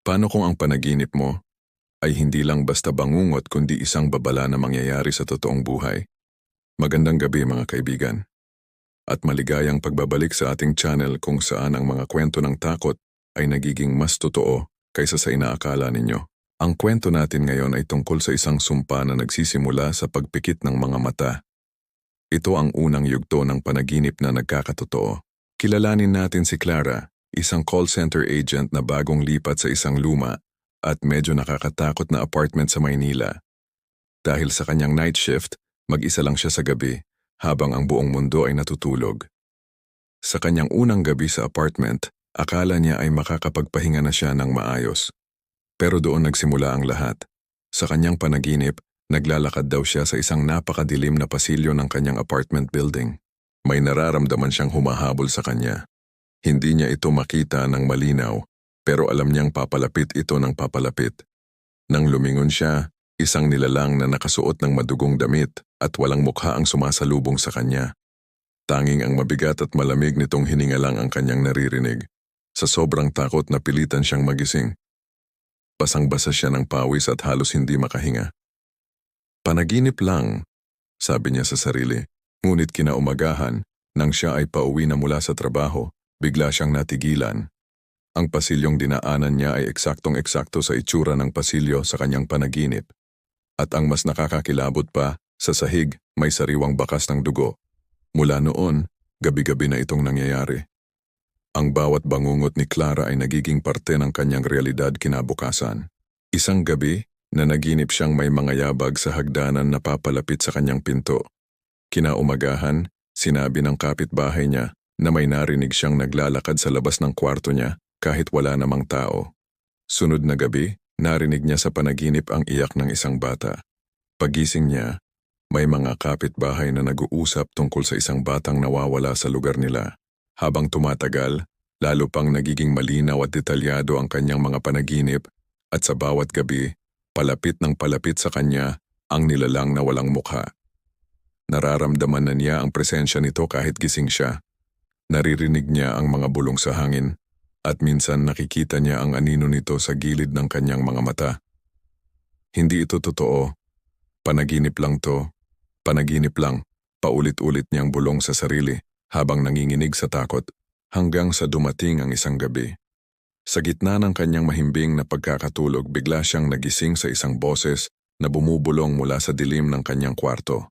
Paano kung ang panaginip mo ay hindi lang basta bangungot kundi isang babala na mangyayari sa totoong buhay? Magandang gabi mga kaibigan. At maligayang pagbabalik sa ating channel kung saan ang mga kwento ng takot ay nagiging mas totoo kaysa sa inaakala ninyo. Ang kwento natin ngayon ay tungkol sa isang sumpa na nagsisimula sa pagpikit ng mga mata. Ito ang unang yugto ng panaginip na nagkakatotoo. Kilalanin natin si Clara, isang call center agent na bagong lipat sa isang luma at medyo nakakatakot na apartment sa Maynila. Dahil sa kanyang night shift, mag-isa lang siya sa gabi habang ang buong mundo ay natutulog. Sa kanyang unang gabi sa apartment, akala niya ay makakapagpahinga na siya ng maayos. Pero doon nagsimula ang lahat. Sa kanyang panaginip, naglalakad daw siya sa isang napakadilim na pasilyo ng kanyang apartment building. May nararamdaman siyang humahabol sa kanya. Hindi niya ito makita ng malinaw, pero alam niyang papalapit ito ng papalapit. Nang lumingon siya, isang nilalang na nakasuot ng madugong damit at walang mukha ang sumasalubong sa kanya. Tanging ang mabigat at malamig nitong hininga lang ang kanyang naririnig. Sa sobrang takot na pilitan siyang magising. Basang-basa siya ng pawis at halos hindi makahinga. Panaginip lang, sabi niya sa sarili. Ngunit kinaumagahan, nang siya ay pauwi na mula sa trabaho, bigla siyang natigilan. Ang pasilyong dinaanan niya ay eksaktong-eksakto sa itsura ng pasilyo sa kanyang panaginip. At ang mas nakakakilabot pa, sa sahig may sariwang bakas ng dugo. Mula noon, gabi-gabi na itong nangyayari. Ang bawat bangungot ni Clara ay nagiging parte ng kanyang realidad kinabukasan. Isang gabi, na naginip siyang may mga yabag sa hagdanan na papalapit sa kanyang pinto. Kinaumagahan, sinabi ng kapitbahay niya na may narinig siyang naglalakad sa labas ng kwarto niya kahit wala namang tao. Sunod na gabi, narinig niya sa panaginip ang iyak ng isang bata. Pagising niya, may mga kapitbahay na nag-uusap tungkol sa isang batang nawawala sa lugar nila. Habang tumatagal, lalo pang nagiging malinaw at detalyado ang kanyang mga panaginip at sa bawat gabi, palapit ng palapit sa kanya ang nilalang na walang mukha. Nararamdaman na niya ang presensya nito kahit gising siya. Naririnig niya ang mga bulong sa hangin at minsan nakikita niya ang anino nito sa gilid ng kanyang mga mata. Hindi ito totoo. Panaginip lang to. Panaginip lang. Paulit-ulit niyang bulong sa sarili habang nanginginig sa takot hanggang sa dumating ang isang gabi. Sa gitna ng kanyang mahimbing na pagkakatulog, bigla siyang nagising sa isang boses na bumubulong mula sa dilim ng kanyang kwarto.